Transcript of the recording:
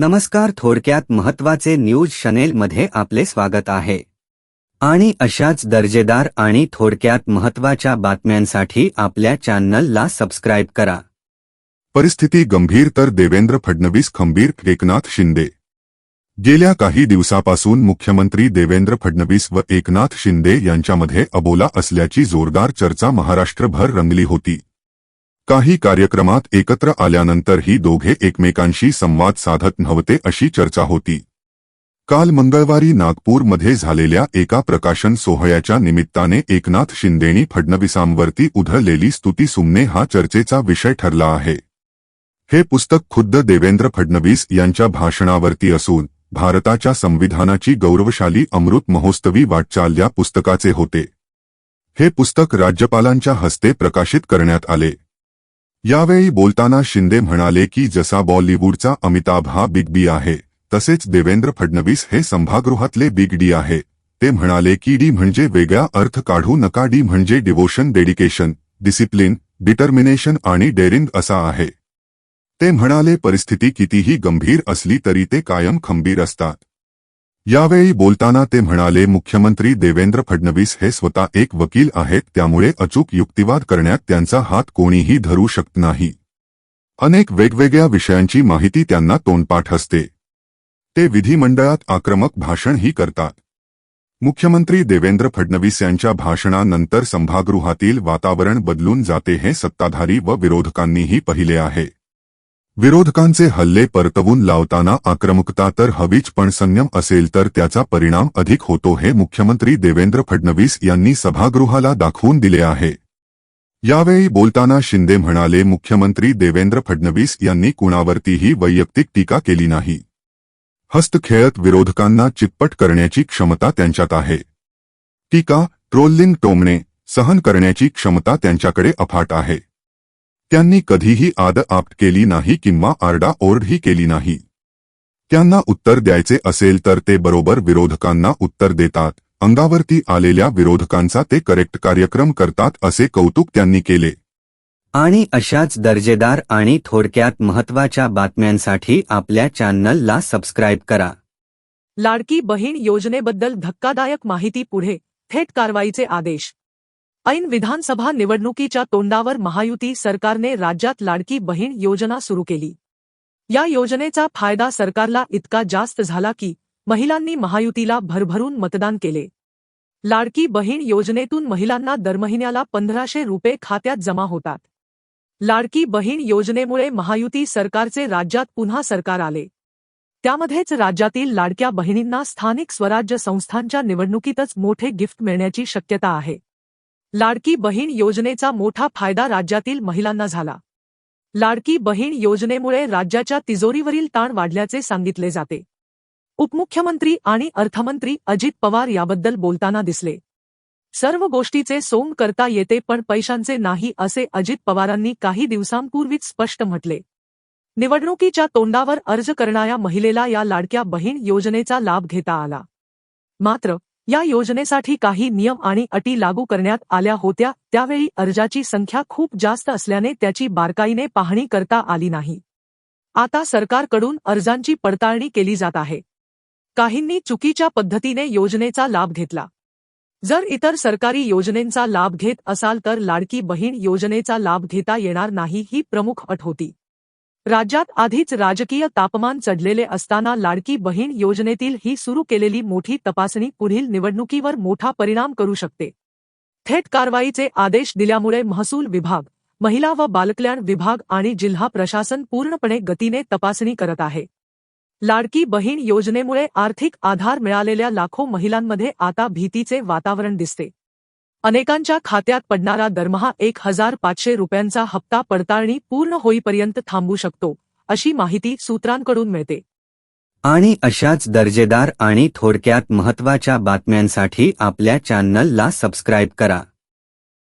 नमस्कार थोडक्यात महत्त्वाचे न्यूजमध्ये आपले स्वागत आहे. आणि अशाच दर्जेदार आणि थोडक्यात महत्त्वाच्या बातम्यांसाठी आपल्या चॅनलला सबस्क्राईब करा. परिस्थिती गंभीर तर देवेंद्र फडणवीस खंबीर एकनाथ शिंदे. गेल्या काही दिवसापासून मुख्यमंत्री देवेंद्र फडणवीस व एकनाथ शिंदे यांच्यामध्ये अबोला असल्याची जोरदार चर्चा महाराष्ट्रभर रंगली होती. काही कार्यक्रमात एकत्र आल्यानंतरही दोघे एकमेकांशी संवाद साधत नव्हते अशी चर्चा होती. काल मंगळवारी नागपूरमध्ये झालेल्या एका प्रकाशन सोहळ्याच्या निमित्ताने एकनाथ शिंदेनी फडणवीसांवरती उधळलेली स्तुती सुमने हा चर्चेचा विषय ठरला आहे. हे पुस्तक खुद्द देवेंद्र फडणवीस यांच्या भाषणावरती असून भारताच्या संविधानाची गौरवशाली अमृत महोत्सवी वाटचाल या पुस्तकाचे होते. हे पुस्तक राज्यपालांच्या हस्ते प्रकाशित करण्यात आले. यावेळी बोलताना शिंदे म्हणाले की जसा बॉलिवूडचा अमिताभ हा बिग बी आहे तसेच देवेंद्र फडणवीस हे सभागृहातले बिग डी आहे. ते म्हणाले की डी म्हणजे वेगळा अर्थ काढू नका डी म्हणजे डिवोशन डेडिकेशन डिसिप्लिन डिटर्मिनेशन आणि डेरिंग असा आहे. ते म्हणाले परिस्थिती कितीही गंभीर असली तरी ते कायम खंबीर असतात. यावेळी बोलताना ते म्हणाले मुख्यमंत्री देवेंद्र फडणवीस हे स्वतः एक वकील आहेत त्यामुळे अचूक युक्तिवाद करण्यात त्यांचा हात कोणीही धरू शकत नाही. अनेक वेगवेगळ्या विषयांची माहिती त्यांना तोंडपाठ असते. ते विधिमंडळात आक्रमक भाषणही करतात. मुख्यमंत्री देवेंद्र फडणवीस यांच्या भाषणानंतर सभागृहातील वातावरण बदलून जाते हे सत्ताधारी व विरोधकांनीही पाहिले आहे. विरोधकांचे हल्ले परतवून लावताना आक्रमकता तर हवीच पण संयम असेल तर त्याचा परिणाम अधिक होतो हे मुख्यमंत्री देवेंद्र फडणवीस यांनी सभागृहाला दाखवून दिले आहे. यावेळी बोलताना शिंदे म्हणाले मुख्यमंत्री देवेंद्र फडणवीस यांनी कुणावरतीही वैयक्तिक टीका केली नाही. हस्तखेळत विरोधकांना चितपट करण्याची क्षमता त्यांच्यात आहे. टीका ट्रोलिंग टोमणे सहन करण्याची क्षमता त्यांच्याकडे अफाट आहे. त्यांनी कधीही आद आप्ट केली नाही किंवा आरडाओरडही केली नाही. त्यांना उत्तर द्यायचे असेल तर ते बरोबर विरोधकांना उत्तर देतात. अंगावरती आलेल्या विरोधकांचा ते करेक्ट कार्यक्रम करतात असे कौतुक त्यांनी केले. आणि अशाच दर्जेदार आणि थोडक्यात महत्त्वाच्या बातम्यांसाठी आपल्या चॅनलला सबस्क्राईब करा. लाडकी बहीण योजनेबद्दल धक्कादायक माहिती पुढे. थेट कारवाईचे आदेश. ऐन विधानसभा निवडणुकीच्या तोंडावर महायुती सरकारने राज्यात लाडकी बहीण योजना सुरू केली. या योजनेचा फायदा सरकारला इतका जास्त झाला की महिलांनी महायुतीला भरभरून मतदान केले. लाडकी बहीण योजनेतून महिलांना दरमहिन्याला पंधराशे रुपये खात्यात जमा होतात. लाडकी बहीण योजनेमुळे महायुती सरकारचे राज्यात पुन्हा सरकार आले. त्यामध्येच राज्यातील लाडक्या बहिणींना स्थानिक स्वराज्य संस्थांच्या निवडणुकीतच मोठे गिफ्ट मिळण्याची शक्यता आहे. लाडकी बहीण योजनेचा मोठा फायदा राज्यातील महिलांना झाला. लाडकी बहीण योजनेमुळे राज्याच्या तिजोरीवरील ताण वाढल्याचे सांगितले जाते. उपमुख्यमंत्री आणि अर्थमंत्री अजित पवार याबद्दल बोलताना दिसले. सर्व गोष्टीचे सोंग करता येते पण पैशांचे नाही असे अजित पवारांनी काही दिवसांपूर्वीच स्पष्ट म्हटले. निवडणुकीच्या तोंडावर अर्ज करणाऱ्या महिलेला या लाडक्या बहीण योजनेचा लाभ घेता आला. मात्र या योजनेसाठी काही नियम आणि अटी लागू करण्यात आल्या होत्या. त्यावेळी अर्जाची संख्या खूप जास्त असल्याने त्याची बारकाईने पाहणी करता आली नाही. आता सरकारकडून अर्जांची पडताळणी केली जात आहे. काहींनी चुकीच्या पद्धतीने योजनेचा लाभ घेतला. जर इतर सरकारी योजनेंचा लाभ घेत असाल तर लाडकी बहीण योजनेचा लाभ घेता येणार नाही ही प्रमुख अट होती. राज्यात आधीच राजकीय तापमान चढलेले असताना लाडकी बहीण योजनेतील ही सुरू केलेली मोठी तपासणी पुढील निवडणुकीवर मोठा परिणाम करू शकते. थेट कारवाईचे आदेश दिल्यामुळे महसूल विभाग महिला व बालकल्याण विभाग आणि जिल्हा प्रशासन पूर्णपणे गतीने तपासणी करत आहे. लाडकी बहीण योजनेमुळे आर्थिक आधार मिळालेल्या लाखो महिलांमध्ये आता भीतीचे वातावरण दिसते. अनेकांच्या खात्यात पडणारा दरमहा एक हजार पाचशे रुपयांचा हप्ता पडताळणी पूर्ण होईपर्यंत थांबू शकतो अशी माहिती सूत्रांकडून मिळते. आणि अशाच दर्जेदार आणि थोडक्यात महत्त्वाच्या बातम्यांसाठी आपल्या चॅनलला सबस्क्राईब करा.